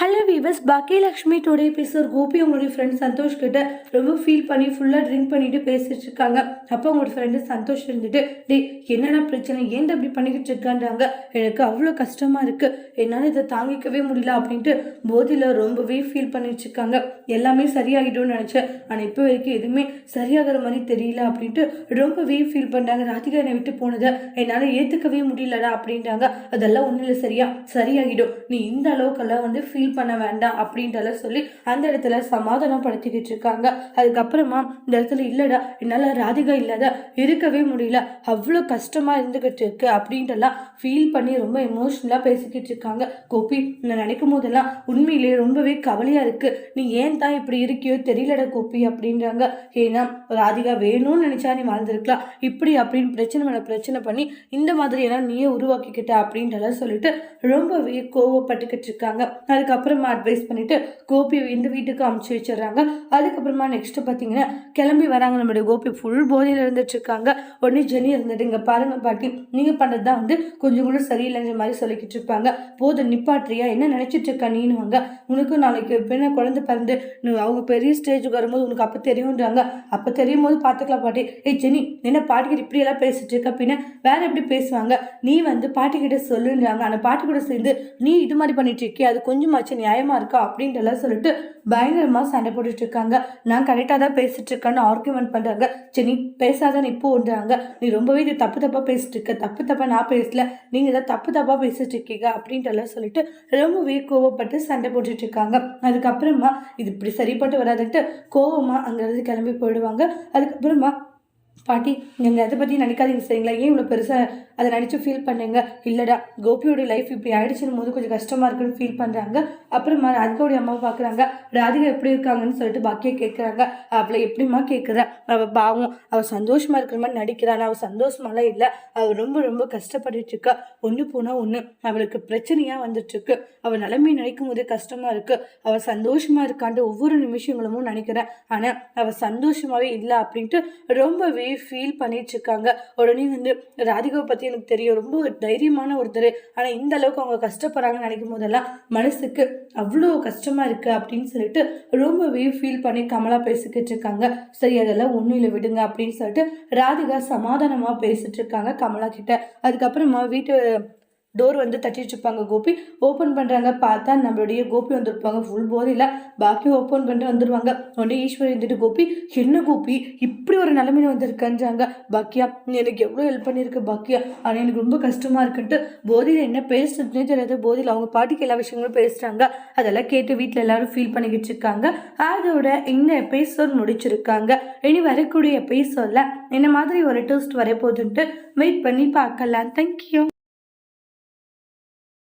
Hello viewers Bhagyalakshmi today பேசுகிற கோபி உங்களுடைய friend Santhosh கிட்ட ரொம்ப ஃபீல் பண்ணி ஃபுல்லாக ட்ரிங்க் பண்ணிட்டு பேசிட்டு இருக்காங்க. அப்போ உங்களோட ஃப்ரெண்டு சந்தோஷ் இருந்துட்டு டேய் என்னடா பிரச்சனை? ஏன் அப்படி பண்ணிக்கிட்டு இருக்கான்றாங்க? எனக்கு அவ்வளோ கஷ்டமாக இருக்குது என்னால் இதை தாங்கிக்கவே முடியல அப்படின்ட்டு போதியில் ரொம்பவே ஃபீல் பண்ணிட்டு இருக்காங்க. எல்லாமே சரியாகிடும்னு நினச்சேன். ஆனால் இப்போ வரைக்கும் எதுவுமே சரியாகிற மாதிரி தெரியல அப்படின்ட்டு ரொம்பவே ஃபீல் பண்ணுறாங்க ராதிகா என்னை விட்டு போனதை என்னால் ஏற்றுக்கவே முடியலடா அப்படின்றாங்க. அதெல்லாம் ஒன்றும் இல்லை சரியா சரியாகிடும். நீ இந்த அளவுக்கெல்லாம் வந்து ஃபீல் பண்ண வேண்டாம் அப்படின்றலாம் சொல்லி அந்த இடத்துல சமாதானப்படுத்திக்கிட்டு இருக்காங்க. அதுக்கப்புறமா இந்த இடத்துல இல்லைடா என்னால் ராதிகா இல்லாத இருக்கவே முடியல அவ்வளோ கஷ்டமாக இருந்துக்கிட்டு இருக்கு அப்படின்ட்டுலாம் ஃபீல் பண்ணி ரொம்ப எமோஷ்னலாக பேசிக்கிட்டு இருக்காங்க. கோபி நான் நினைக்கும் போதெல்லாம் உண்மையிலேயே ரொம்பவே கவலையாக இருக்குது நீ ஏன் தான் இப்படி இருக்கியோ தெரியலடா கோபி அப்படின்றாங்க. ஏன்னா ராதிகா வேணும்னு நினச்சா நீ வாழ்ந்துருக்கலாம். இப்படி அப்படின்னு பிரச்சனை மேலே பிரச்சனை பண்ணி இந்த மாதிரியெல்லாம் நீயே உருவாக்கிக்கிட்ட அப்படின்றத சொல்லிட்டு ரொம்பவே கோவப்பட்டுக்கிட்டு இருக்காங்க. அதுக்கப்புறம் அட்வைஸ் பண்ணிவிட்டு கோபியை இந்த வீட்டுக்கு அமுச்சு வச்சிடுறாங்க. அதுக்கப்புறமா நெக்ஸ்ட்டு பார்த்தீங்கன்னா கிளம்பி வராங்க. நம்மளுடைய கோபி ஃபுல் போதையில் இருந்துட்டுருக்காங்க உடனே ஜெனி இருந்துட்டு இங்கே பாருங்க பாட்டி நீங்கள் பண்ணுறது தான் வந்து கொஞ்சம் கூட சரியில்லைன்ற மாதிரி சொல்லிக்கிட்டு இருப்பாங்க. போதும் நிப்பாட்றியா என்ன நினச்சிட்டு இருக்கா நீனுவாங்க? உனக்கு நாளைக்கு பின்ன குழந்தை பிறந்து அவங்க பெரிய ஸ்டேஜுக்கு வரும்போது உனக்கு அப்போ தெரியுன்றாங்க அப்போ தெரியும் போது பார்த்துக்கலாம் பாட்டி. ஏய் ஜெனி என்ன பாட்டிக்கிட்ட இப்படியெல்லாம் பேசிட்டு இருக்க? பின்ன வேற எப்படி பேசுவாங்க? நீ வந்து பாட்டிக்கிட்ட சொல்லுன்றாங்க. அந்த பாட்டி கூட சேர்ந்து நீ இது மாதிரி பண்ணிட்டு இருக்கிய? அது கொஞ்சமாச்சு நியாயமா இருக்கா அப்படின்ட்டுலாம் சொல்லிட்டு பயங்கரமாக சண்டை போட்டுட்டு இருக்காங்க. நான் கரெக்டாக தான் பேசிட்டு இருக்கேன்னு ஆர்குமெண்ட் பண்ணுறாங்க சரி நீ பேசாத நீ போன்றாங்க. நீ ரொம்பவே இது தப்பு தப்பாக பேசிட்டு இருக்க. தப்பு தப்பாக நான் பேசல. நீங்கள் இதை தப்பு தப்பாக பேசிட்டு இருக்கீங்க அப்படின்ட்டுலாம் சொல்லிட்டு ரொம்பவே கோவப்பட்டு சண்டை போட்டுட்டு இருக்காங்க. அதுக்கப்புறமா இது இப்படி சரிப்பட்டு வராதுன்ட்டு கோவமாக அங்கேருந்து கிளம்பி போயிடுவாங்க. அதுக்கப்புறமா பாட்டி நீங்கள் அதை பற்றி நினைக்காதீங்க சரிங்களா? ஏன் இவ்வளோ பெருசாக அதை நினச்சி ஃபீல் பண்ணுங்க. இல்லைடா கோபியோட லைஃப் இப்படி ஆயிடுச்சுன்னு போது கொஞ்சம் கஷ்டமாக இருக்குன்னு ஃபீல் பண்ணுறாங்க அப்புறமா ராதிகாவுடைய அம்மாவை பார்க்குறாங்க. ராதிகா எப்படி இருக்காங்கன்னு சொல்லிட்டு பாக்கியா கேட்குறாங்க அவளை எப்படிம்மா கேட்குறா அவள் பாவம் அவள் சந்தோஷமாக இருக்கிற மாதிரி நடிக்கிறாள்? அவள் சந்தோஷமாலாம் இல்லை. அவள் ரொம்ப ரொம்ப கஷ்டப்பட்டுட்டு இருக்கா. ஒன்று போனால் ஒன்று அவளுக்கு பிரச்சனையாக வந்துட்டுருக்கு அவள் நிலைமை நினைக்கும் போதே கஷ்டமாக இருக்குது அவள் சந்தோஷமாக இருக்கான்ட்டு ஒவ்வொரு நிமிஷங்களும் நினைக்கிறேன். ஆனால் அவள் சந்தோஷமாகவே இல்லை அப்படின்ட்டு ரொம்பவே ஃபீல் பண்ணிட்டு இருக்காங்க. உடனே வந்து ராதிகாவை பற்றி எனக்கு தெரியும். ரொம்ப தைரியமான ஒருத்தர். ஆனால் இந்த அளவுக்கு அவங்க கஷ்டப்படுறாங்கன்னு நினைக்கும் போதெல்லாம் மனசுக்கு அவ்வளோ கஷ்டமாக இருக்குது அப்படின்னு சொல்லிட்டு ரொம்பவே ஃபீல் பண்ணி கமலா பேசிக்கிட்டு இருக்காங்க. சரி அதெல்லாம் ஒன்றும் இல்லை விடுங்க அப்படின்னு சொல்லிட்டு ராதிகா சமாதானமாக பேசிகிட்டு இருக்காங்க கமலா கிட்ட. அதுக்கப்புறமா வீட்டு டோர் வந்து தட்டிட்டு இருப்பாங்க கோபி. ஓப்பன் பண்ணுறாங்க பார்த்தா நம்மளுடைய கோபி வந்திருப்பாங்க. ஃபுல் போதையில் பாக்கி ஓப்பன் பண்ணிட்டு வந்துடுவாங்க உடனே ஈஸ்வரி இருந்துட்டு கோபி என்ன கோபி? இப்படி ஒரு நிலைமையில வந்திருக்கன்றாங்க. பாக்கியா நீ எனக்கு எவ்வளோ ஹெல்ப் பண்ணியிருக்கு பாக்கியா. ஆனால் எனக்கு ரொம்ப கஷ்டமாக இருக்குன்ட்டு போதையில் என்ன பேசுறதுனே தெரியாது. போதையில் அவங்க பாட்டிக்கு எல்லா விஷயங்களும் பேசுகிறாங்க அதெல்லாம் கேட்டு வீட்டில் எல்லாரும் ஃபீல் பண்ணிக்கிட்டு இருக்காங்க. அதோட இந்த எபிசோட் முடிச்சிருக்காங்க. இனி வரக்கூடிய எபிசோடில் என்ன மாதிரி ஒரு டூஸ்ட் வரப்போகுதுன்ட்டு வெயிட் பண்ணி பார்க்கலாம். தேங்க்யூ